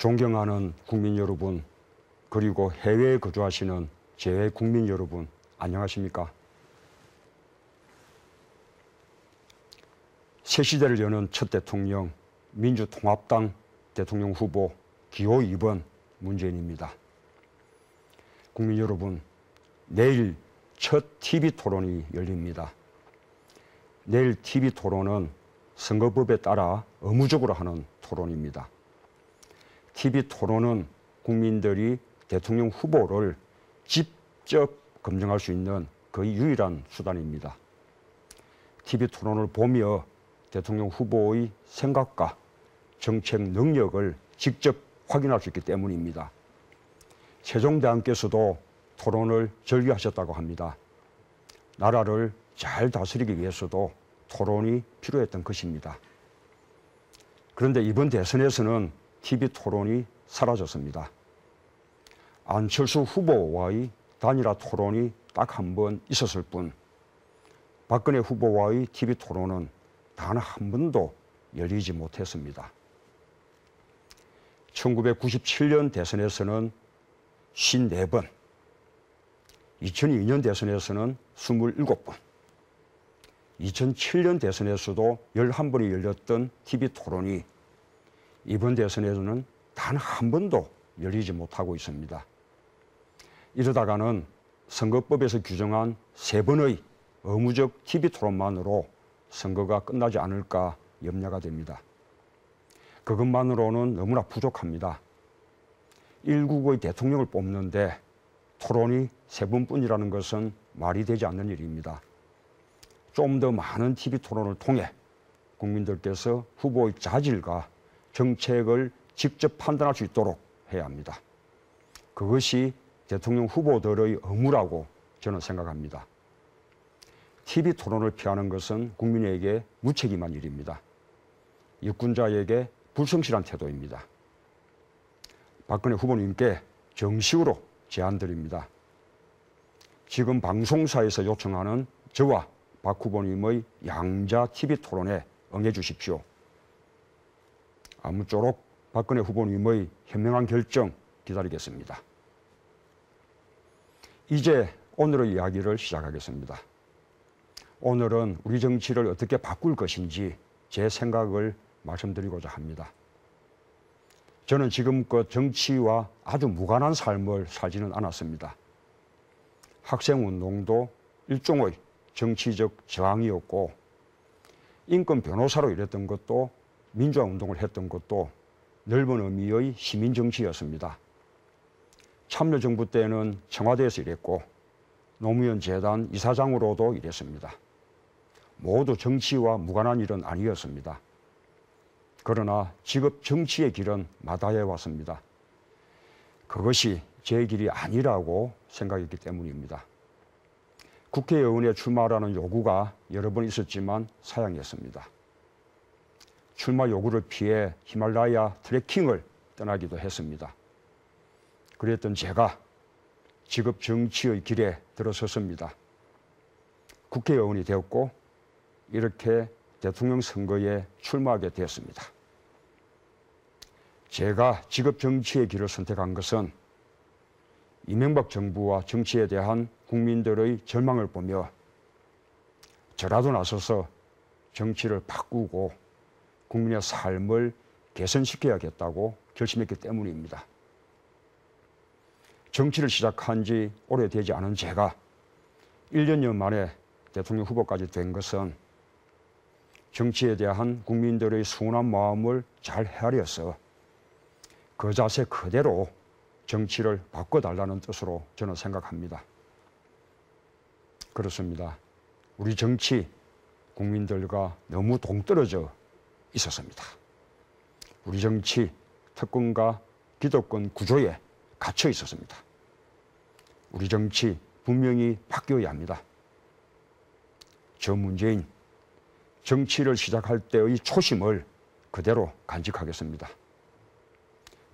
존경하는 국민 여러분, 그리고 해외에 거주하시는 재외 국민 여러분, 안녕하십니까? 새 시대를 여는 첫 대통령, 민주통합당 대통령 후보 기호 2번 문재인입니다. 국민 여러분, 내일 첫 TV 토론이 열립니다. 내일 TV 토론은 선거법에 따라 의무적으로 하는 토론입니다. TV 토론은 국민들이 대통령 후보를 직접 검증할 수 있는 거의 유일한 수단입니다. TV 토론을 보며 대통령 후보의 생각과 정책 능력을 직접 확인할 수 있기 때문입니다. 세종대왕께서도 토론을 절기하셨다고 합니다. 나라를 잘 다스리기 위해서도 토론이 필요했던 것입니다. 그런데 이번 대선에서는 TV 토론이 사라졌습니다. 안철수 후보와의 단일화 토론이 딱 한 번 있었을 뿐, 박근혜 후보와의 TV 토론은 단 한 번도 열리지 못했습니다. 1997년 대선에서는 54번, 2002년 대선에서는 27번, 2007년 대선에서도 11번이 열렸던 TV 토론이 이번 대선에서는 단 한 번도 열리지 못하고 있습니다. 이러다가는 선거법에서 규정한 세 번의 의무적 TV 토론만으로 선거가 끝나지 않을까 염려가 됩니다. 그것만으로는 너무나 부족합니다. 1국의 대통령을 뽑는데 토론이 세 번뿐이라는 것은 말이 되지 않는 일입니다. 좀 더 많은 TV 토론을 통해 국민들께서 후보의 자질과 정책을 직접 판단할 수 있도록 해야 합니다. 그것이 대통령 후보들의 의무라고 저는 생각합니다. TV 토론을 피하는 것은 국민에게 무책임한 일입니다. 유권자에게 불성실한 태도입니다. 박근혜 후보님께 정식으로 제안드립니다. 지금 방송사에서 요청하는 저와 박 후보님의 양자 TV 토론에 응해 주십시오. 아무쪼록 박근혜 후보님의 현명한 결정 기다리겠습니다. 이제 오늘의 이야기를 시작하겠습니다. 오늘은 우리 정치를 어떻게 바꿀 것인지 제 생각을 말씀드리고자 합니다. 저는 지금껏 정치와 아주 무관한 삶을 살지는 않았습니다. 학생운동도 일종의 정치적 저항이었고 인권 변호사로 일했던 것도 민주화 운동을 했던 것도 넓은 의미의 시민 정치였습니다. 참여정부 때는 청와대에서 일했고 노무현 재단 이사장으로도 일했습니다. 모두 정치와 무관한 일은 아니었습니다. 그러나 직업 정치의 길은 마다해 왔습니다. 그것이 제 길이 아니라고 생각했기 때문입니다. 국회의원에 출마하라는 요구가 여러 번 있었지만 사양했습니다. 출마 요구를 피해 히말라야 트레킹을 떠나기도 했습니다. 그랬던 제가 직업 정치의 길에 들어섰습니다. 국회의원이 되었고 이렇게 대통령 선거에 출마하게 되었습니다. 제가 직업 정치의 길을 선택한 것은 이명박 정부와 정치에 대한 국민들의 절망을 보며 저라도 나서서 정치를 바꾸고 국민의 삶을 개선시켜야겠다고 결심했기 때문입니다. 정치를 시작한 지 오래되지 않은 제가 1년여 만에 대통령 후보까지 된 것은 정치에 대한 국민들의 순한 마음을 잘 헤아려서 그 자세 그대로 정치를 바꿔달라는 뜻으로 저는 생각합니다. 그렇습니다. 우리 정치 국민들과 너무 동떨어져 있었습니다. 우리 정치 특권과 기득권 구조에 갇혀 있었습니다. 우리 정치 분명히 바뀌어야 합니다. 저 문재인 정치를 시작할 때의 초심을 그대로 간직하겠습니다.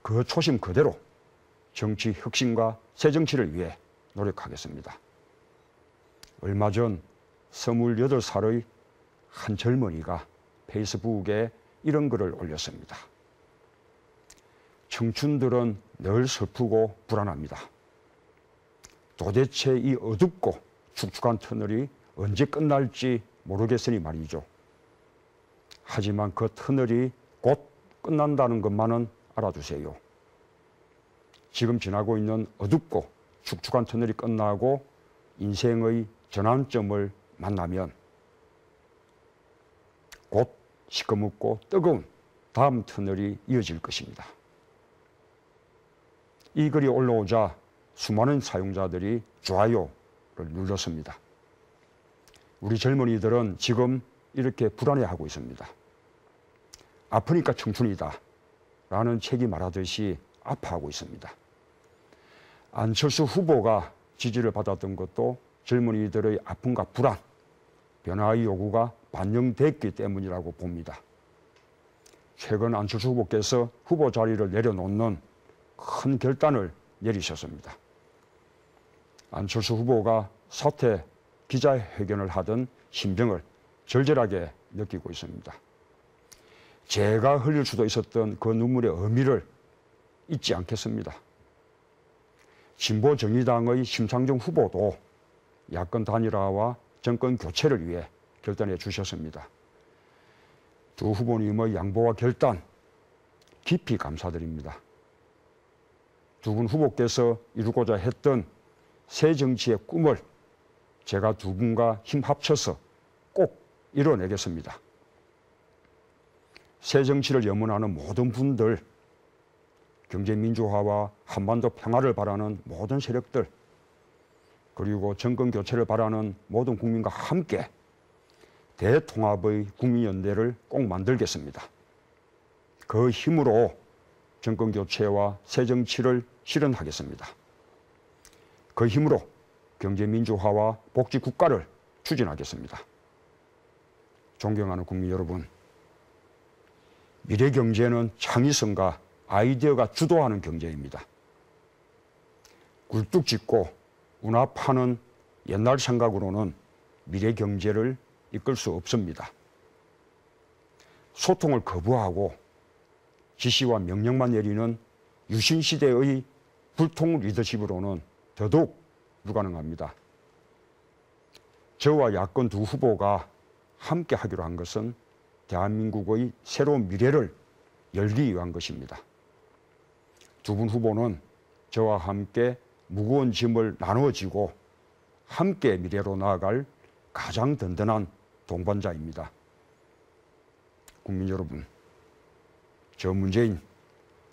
그 초심 그대로 정치 혁신과 새 정치를 위해 노력하겠습니다. 얼마 전 28살의 한 젊은이가 페이스북에 이런 글을 올렸습니다. 청춘들은 늘 슬프고 불안합니다. 도대체 이 어둡고 축축한 터널이 언제 끝날지 모르겠으니 말이죠. 하지만 그 터널이 곧 끝난다는 것만은 알아두세요. 지금 지나고 있는 어둡고 축축한 터널이 끝나고 인생의 전환점을 만나면 곧 시커멓고 뜨거운 다음 터널이 이어질 것입니다. 이 글이 올라오자 수많은 사용자들이 좋아요를 눌렀습니다. 우리 젊은이들은 지금 이렇게 불안해하고 있습니다. 아프니까 청춘이다. 라는 책이 말하듯이 아파하고 있습니다. 안철수 후보가 지지를 받았던 것도 젊은이들의 아픔과 불안, 변화의 요구가 반영됐기 때문이라고 봅니다. 최근 안철수 후보께서 후보 자리를 내려놓는 큰 결단을 내리셨습니다. 안철수 후보가 사퇴 기자회견을 하던 심정을 절절하게 느끼고 있습니다. 제가 흘릴 수도 있었던 그 눈물의 의미를 잊지 않겠습니다. 진보 정의당의 심상정 후보도 야권 단일화와 정권 교체를 위해 결단해 주셨습니다. 두 후보님의 양보와 결단 깊이 감사드립니다. 두 분 후보께서 이루고자 했던 새 정치의 꿈을 제가 두 분과 힘 합쳐서 꼭 이뤄내겠습니다. 새 정치를 염원하는 모든 분들, 경제민주화와 한반도 평화를 바라는 모든 세력들, 그리고 정권 교체를 바라는 모든 국민과 함께 대통합의 국민연대를 꼭 만들겠습니다. 그 힘으로 정권 교체와 새 정치를 실현하겠습니다. 그 힘으로 경제민주화와 복지국가를 추진하겠습니다. 존경하는 국민 여러분, 미래 경제는 창의성과 아이디어가 주도하는 경제입니다. 굴뚝 짓고 운합하는 옛날 생각으로는 미래 경제를 이끌 수 없습니다. 소통을 거부하고 지시와 명령만 내리는 유신 시대의 불통 리더십으로는 더더욱 불가능합니다. 저와 야권 두 후보가 함께 하기로 한 것은 대한민국의 새로운 미래를 열기 위한 것입니다. 두 분 후보는 저와 함께 무거운 짐을 나누어지고 함께 미래로 나아갈 가장 든든한 동반자입니다. 국민 여러분, 저 문재인,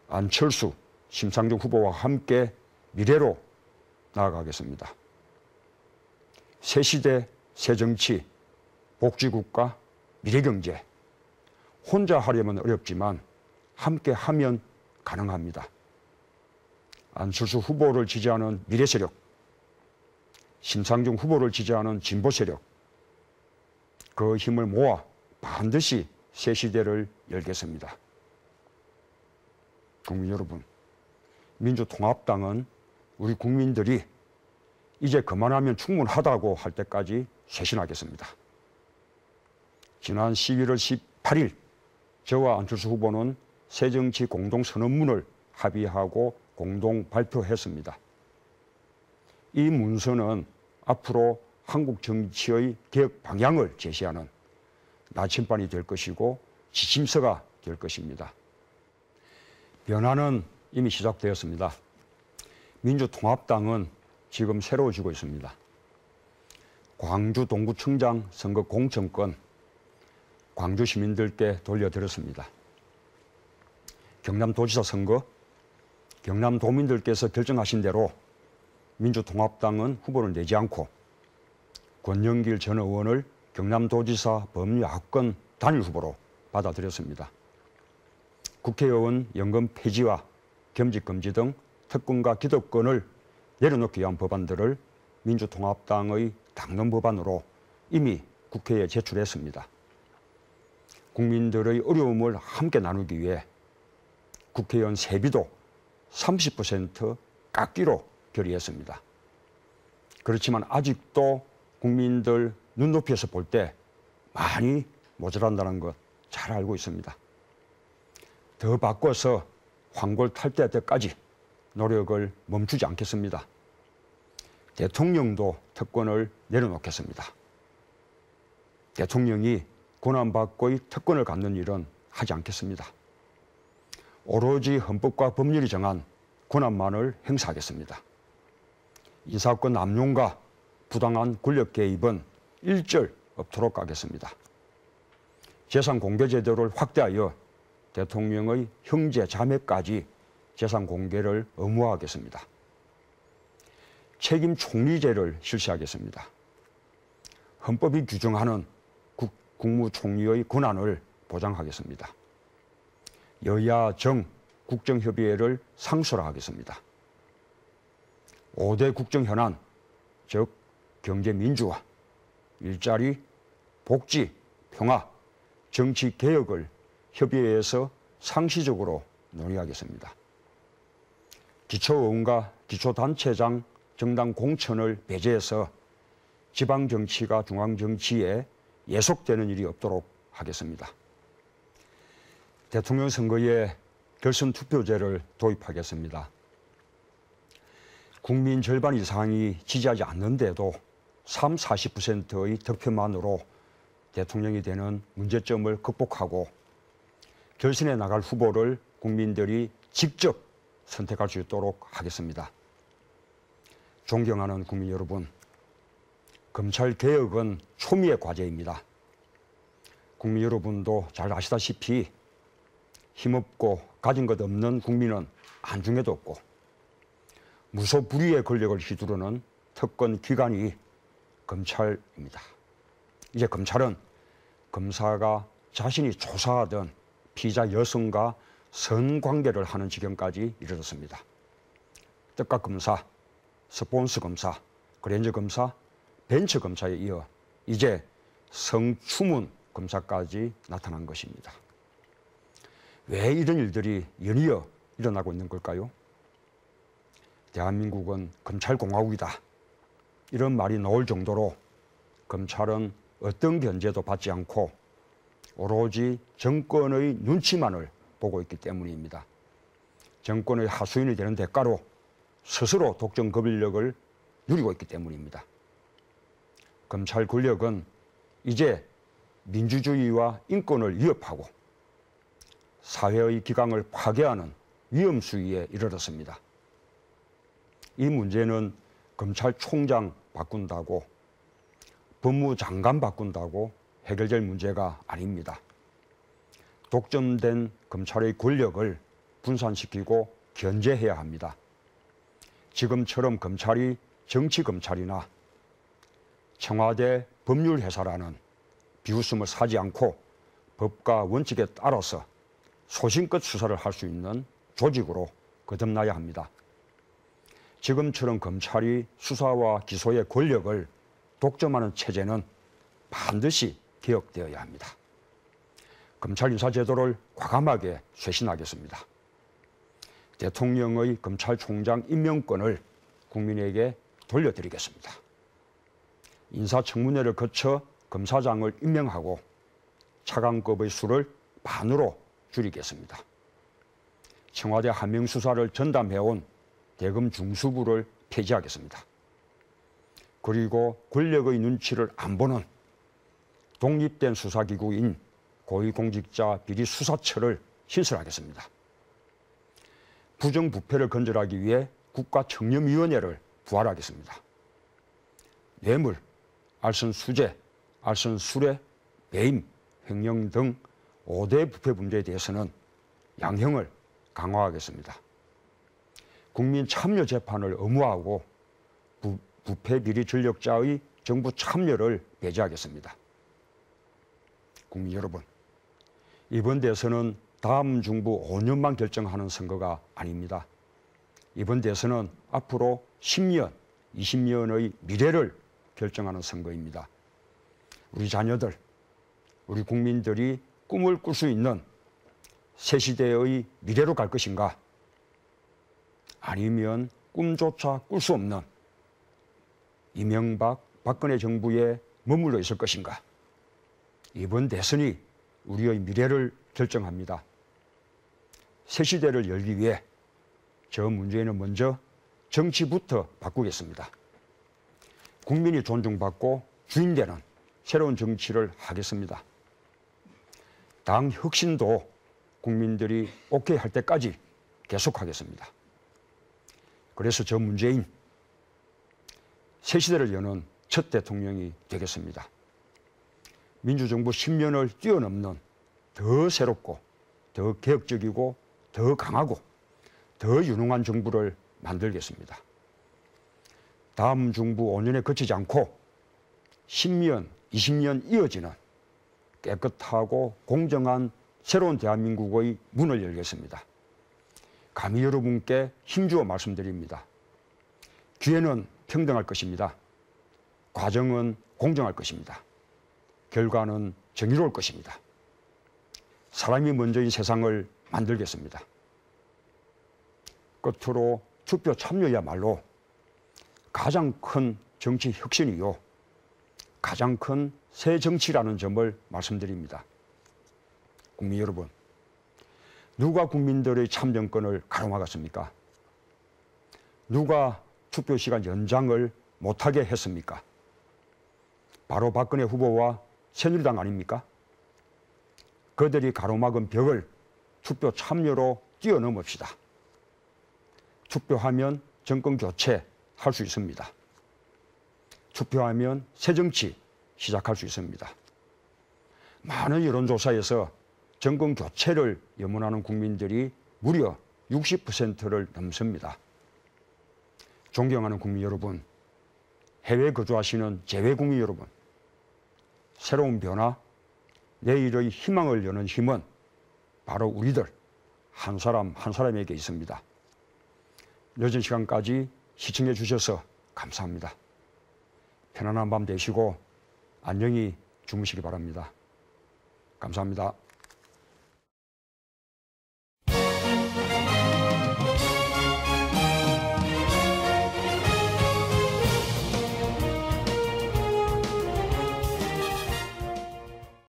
안철수, 심상정 후보와 함께 미래로 나아가겠습니다. 새 시대, 새 정치, 복지국가, 미래경제. 혼자 하려면 어렵지만 함께 하면 가능합니다. 안철수 후보를 지지하는 미래 세력, 심상정 후보를 지지하는 진보 세력, 그 힘을 모아 반드시 새 시대를 열겠습니다. 국민 여러분, 민주통합당은 우리 국민들이 이제 그만하면 충분하다고 할 때까지 쇄신하겠습니다. 지난 11월 18일 저와 안철수 후보는 새정치 공동선언문을 합의하고 공동 발표했습니다. 이 문서는 앞으로 한국 정치의 개혁 방향을 제시하는 나침반이 될 것이고 지침서가 될 것입니다. 변화는 이미 시작되었습니다. 민주통합당은 지금 새로워지고 있습니다. 광주 동구청장 선거 공천권 광주 시민들께 돌려드렸습니다. 경남도지사 선거 경남도민들께서 결정하신 대로 민주통합당은 후보를 내지 않고 권영길 전 의원을 경남도지사 법률학권 단일 후보로 받아들였습니다. 국회의원 연금 폐지와 겸직금지 등 특권과 기득권을 내려놓기 위한 법안들을 민주통합당의 당론 법안으로 이미 국회에 제출했습니다. 국민들의 어려움을 함께 나누기 위해 국회의원 세비도 30% 깎기로 결의했습니다. 그렇지만 아직도 국민들 눈높이에서 볼 때 많이 모자란다는 것 잘 알고 있습니다. 더 바꿔서 황골 탈때 때까지 노력을 멈추지 않겠습니다. 대통령도 특권을 내려놓겠습니다. 대통령이 고난받고의 특권을 갖는 일은 하지 않겠습니다. 오로지 헌법과 법률이 정한 권한만을 행사하겠습니다. 인사권 남용과 부당한 권력 개입은 일절 없도록 하겠습니다. 재산 공개 제도를 확대하여 대통령의 형제 자매까지 재산 공개를 의무화하겠습니다. 책임 총리제를 실시하겠습니다. 헌법이 규정하는 국, 국무총리의 권한을 보장하겠습니다. 여야 정 국정협의회를 상설하겠습니다. 5대 국정 현안, 즉 경제 민주화, 일자리, 복지, 평화, 정치 개혁을 협의회에서 상시적으로 논의하겠습니다. 기초의원과 기초단체장 정당 공천을 배제해서 지방정치가 중앙정치에 예속되는 일이 없도록 하겠습니다. 대통령 선거에 결선 투표제를 도입하겠습니다. 국민 절반 이상이 지지하지 않는데도 3, 40%의 득표만으로 대통령이 되는 문제점을 극복하고 결선에 나갈 후보를 국민들이 직접 선택할 수 있도록 하겠습니다. 존경하는 국민 여러분, 검찰 개혁은 초미의 과제입니다. 국민 여러분도 잘 아시다시피 힘없고 가진 것 없는 국민은 안중에도 없고 무소불위의 권력을 휘두르는 특권 기관이 검찰입니다. 이제 검찰은 검사가 자신이 조사하던 피자 여성과 선관계를 하는 지경까지 이르렀습니다. 뜻각 검사, 스폰스 검사, 그랜저 검사, 벤처 검사에 이어 이제 성추문 검사까지 나타난 것입니다. 왜 이런 일들이 연이어 일어나고 있는 걸까요? 대한민국은 검찰공화국이다. 이런 말이 나올 정도로 검찰은 어떤 견제도 받지 않고 오로지 정권의 눈치만을 보고 있기 때문입니다. 정권의 하수인이 되는 대가로 스스로 독점 검열력을 누리고 있기 때문입니다. 검찰 권력은 이제 민주주의와 인권을 위협하고 사회의 기강을 파괴하는 위험 수위에 이르렀습니다. 이 문제는 검찰총장 바꾼다고 법무장관 바꾼다고 해결될 문제가 아닙니다. 독점된 검찰의 권력을 분산시키고 견제해야 합니다. 지금처럼 검찰이 정치검찰이나 청와대 법률회사라는 비웃음을 사지 않고 법과 원칙에 따라서 소신껏 수사를 할 수 있는 조직으로 거듭나야 합니다. 지금처럼 검찰이 수사와 기소의 권력을 독점하는 체제는 반드시 개혁되어야 합니다. 검찰 인사제도를 과감하게 쇄신하겠습니다. 대통령의 검찰총장 임명권을 국민에게 돌려드리겠습니다. 인사청문회를 거쳐 검사장을 임명하고 차관급의 수를 반으로 줄이겠습니다. 청와대 한명 수사를 전담해온 대검 중수부를 폐지하겠습니다. 그리고 권력의 눈치를 안 보는 독립된 수사기구인 고위공직자 비리수사처를 신설하겠습니다. 부정부패를 건절하기 위해 국가청렴위원회를 부활하겠습니다. 뇌물, 알선수재, 알선수뢰, 배임, 횡령 등 5대 부패 문제에 대해서는 양형을 강화하겠습니다. 국민 참여 재판을 의무화하고 부, 부패 비리 전력자의 정부 참여를 배제하겠습니다. 국민 여러분, 이번 대선은 다음 중부 5년만 결정하는 선거가 아닙니다. 이번 대선은 앞으로 10년, 20년의 미래를 결정하는 선거입니다. 우리 자녀들, 우리 국민들이 꿈을 꿀 수 있는 새 시대의 미래로 갈 것인가? 아니면 꿈조차 꿀 수 없는 이명박, 박근혜 정부에 머물러 있을 것인가? 이번 대선이 우리의 미래를 결정합니다. 새 시대를 열기 위해 저 문재인은 먼저 정치부터 바꾸겠습니다. 국민이 존중받고 주인되는 새로운 정치를 하겠습니다. 당 혁신도 국민들이 오케이 할 때까지 계속하겠습니다. 그래서 저 문재인 새 시대를 여는 첫 대통령이 되겠습니다. 민주정부 10년을 뛰어넘는 더 새롭고 더 개혁적이고 더 강하고 더 유능한 정부를 만들겠습니다. 다음 정부 5년에 그치지 않고 10년, 20년 이어지는 깨끗하고 공정한 새로운 대한민국의 문을 열겠습니다. 감히 여러분께 힘주어 말씀드립니다. 기회는 평등할 것입니다. 과정은 공정할 것입니다. 결과는 정의로울 것입니다. 사람이 먼저 이 세상을 만들겠습니다. 끝으로 투표 참여야말로 가장 큰 정치 혁신이요. 가장 큰 새 정치라는 점을 말씀드립니다. 국민 여러분, 누가 국민들의 참정권을 가로막았습니까? 누가 투표 시간 연장을 못하게 했습니까? 바로 박근혜 후보와 새누리당 아닙니까? 그들이 가로막은 벽을 투표 참여로 뛰어넘읍시다. 투표하면 정권 교체 할 수 있습니다. 투표하면 새 정치 시작할 수 있습니다. 많은 여론조사에서 정권 교체를 염원하는 국민들이 무려 60%를 넘습니다. 존경하는 국민 여러분, 해외 거주하시는 재외 국민 여러분, 새로운 변화, 내일의 희망을 여는 힘은 바로 우리들 한 사람 한 사람에게 있습니다. 늦은 시간까지 시청해 주셔서 감사합니다. 편안한 밤 되시고 안녕히 주무시기 바랍니다. 감사합니다.